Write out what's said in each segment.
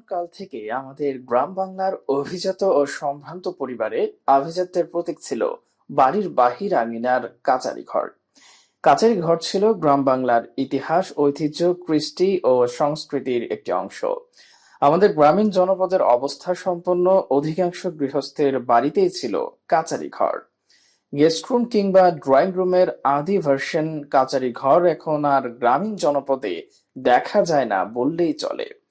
কাল থেকে আমাদের গ্রাম বাংলার অভিজাত ও সম্ভ্রান্ত পরিবারে আভিজাত্যের প্রতীক ছিল বাড়ির বাহির আঙিনার কাচারি ঘর। কাচারি ঘর ছিল গ্রাম বাংলার ইতিহাস, ঐতিহ্য, কৃষ্টি ও সংস্কৃতির একটি অংশ। আমাদের গ্রামীণ জনপদের অবস্থা সম্পন্ন অধিকাংশ গৃহস্থের বাড়িতেই ছিল কাচারি ঘর। গেস্ট রুম কিংবা ড্রয়িং রুমের আদি ভার্সন কাচারি ঘর এখন আর গ্রামীণ জনপদে দেখা যায় না বললেই চলে।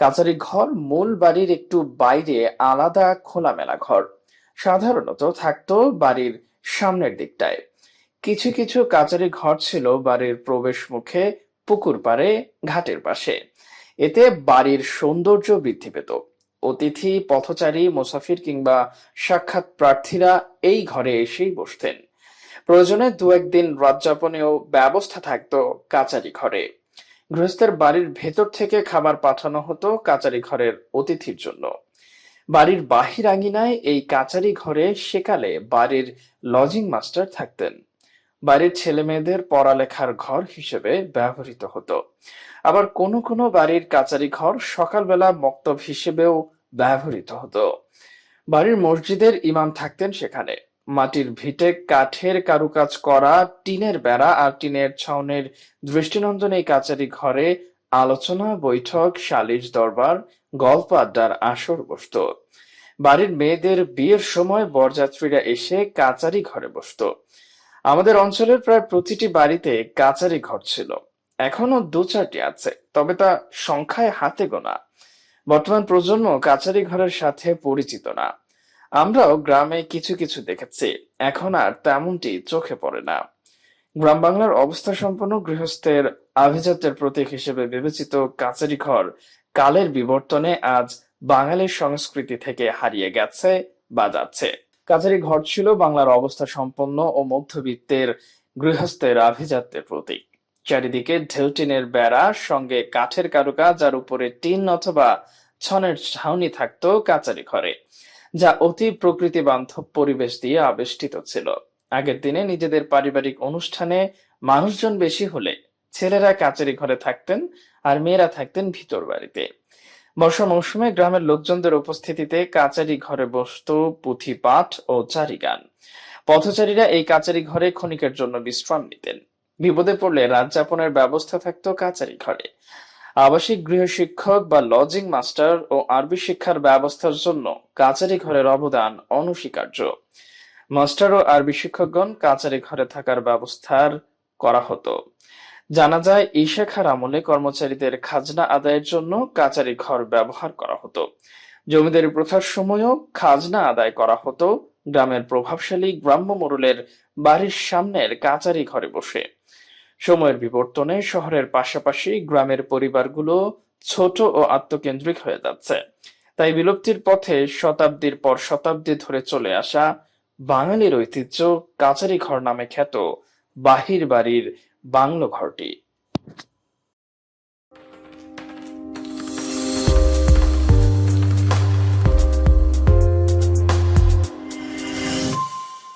কাচারি ঘর, মূল বাড়ির একটু বাইরে আলাদা খোলামেলা ঘর। সাধারণত থাকতো বাড়ির সামনের দিকটায়। কিছু কিছু কাচারি ঘর ছিল বাড়ির প্রবেশ মুখে, পুকুর পাড়ে, ঘাটের পাশে। এতে বাড়ির সৌন্দর্য বৃদ্ধি পেত। অতিথি, পথচারী, মুসাফির কিংবা সাক্ষাৎ প্রার্থীরা এই ঘরে এসেই বসতেন। প্রয়োজনে দু একদিন রাত যাপনেও ব্যবস্থা থাকতো কাচারি ঘরে। গৃহস্থের বাড়ির ভেতর থেকে খাবার পাঠানো হতো কাচারি ঘরের অতিথির জন্য। বাড়ির বাহির আঙিনায় এই কাচারি ঘরে সেকালে বাড়ির লজিং মাস্টার থাকতেন। বাড়ির ছেলে মেয়েদের পড়ালেখার ঘর হিসেবে ব্যবহৃত হতো। আবার কোনো কোনো বাড়ির কাচারি ঘর সকালবেলা মক্তব হিসেবেও ব্যবহৃত হতো। বাড়ির মসজিদের ইমাম থাকতেন সেখানে। মাটির ভিটে কাঠের কারুকাজ করা, টিনের বেড়া আর টিনের ছাউনের দৃষ্টিনন্দন এই কাচারি ঘরে, আলোচনা, বৈঠক, সালিশ দরবার, গল্প আড্ডার আসর বসত। বাড়ির মেয়েদের বিয়ের সময় বরযাত্রীরা এসে কাচারি ঘরে বসত। আমাদের অঞ্চলের প্রায় প্রতিটি বাড়িতে কাচারি ঘর ছিল। এখনও দু চারটি আছে, তবে তা সংখ্যায় হাতে গোনা। বর্তমান প্রজন্ম কাচারি ঘরের সাথে পরিচিত না। আমরাও গ্রামে কিছু কিছু দেখেছি। এখন আর তেমনটি চোখে পড়ে না। গ্রাম বাংলার অবস্থা সম্পন্ন গৃহস্থের আভিজাত্যের প্রতীক হিসেবে বিবেচিত কাচারি ঘর কালের বিবর্তনে আজ বাঙালির সংস্কৃতি থেকে হারিয়ে গেছে বা যাচ্ছে। কাচারি ঘর ছিল বাংলার অবস্থা সম্পন্ন ও মধ্যবিত্তের গৃহস্থের আভিজাত্যের প্রতীক। চারিদিকে ঢেউটিনের বেড়া, সঙ্গে কাঠের কারুকাজ যার উপরে টিন অথবা ছনের ছাউনি থাকতো কাচারি ঘরে। যা অতি প্রকৃতি বান্ধব পরিবেশ দিয়ে আবেষ্টিত ছিল। আগের দিনে নিজেদের পারিবারিক অনুষ্ঠানে মানুষজন বেশি হলে ছেলেরা কাচারি ঘরে থাকতেন আর মেয়েরা থাকতেন ভিতর বাড়িতে। বর্ষা মৌসুমে গ্রামের লোকজনদের উপস্থিতিতে কাচারি ঘরে বসত, পুঁথি পাঠ ও চারি গান পথচারীরা এই কাচারি ঘরে ক্ষণিকের জন্য বিশ্রাম নিতেন। বিপদে পড়লে রাত যাপনের ব্যবস্থা থাকতো কাচারি ঘরে। আবাসিক গৃহ শিক্ষক বা লজিং মাস্টার ও আরবি শিক্ষার ব্যবস্থার জন্য কাচারি ঘরের অবদান অনস্বীকার্য। মাস্টার ও আরবি শিক্ষকগণ কাচারি ঘরে থাকার ব্যবস্থার করা হতো। জানা যায়, এই শেখার আমলে কর্মচারীদের খাজনা আদায়ের জন্য কাচারি ঘর ব্যবহার করা হতো। জমিদারি প্রথার সময়ও খাজনা আদায় করা হতো। গ্রামের প্রভাবশালী গ্রাম্য মোড়লের বাড়ির সামনের কাচারি ঘরে বসে। সময়ের বিবর্তনে শহরের পাশাপাশি গ্রামের পরিবারগুলো ছোট ও আত্মকেন্দ্রিক হয়ে যাচ্ছে। তাই বিলুপ্তির পথে শতাব্দীর পর শতাব্দী ধরে চলে আসা বাঙালির ঐতিহ্য কাচারি ঘর নামে খ্যাত বাহির বাড়ির বাংলো ঘরটি।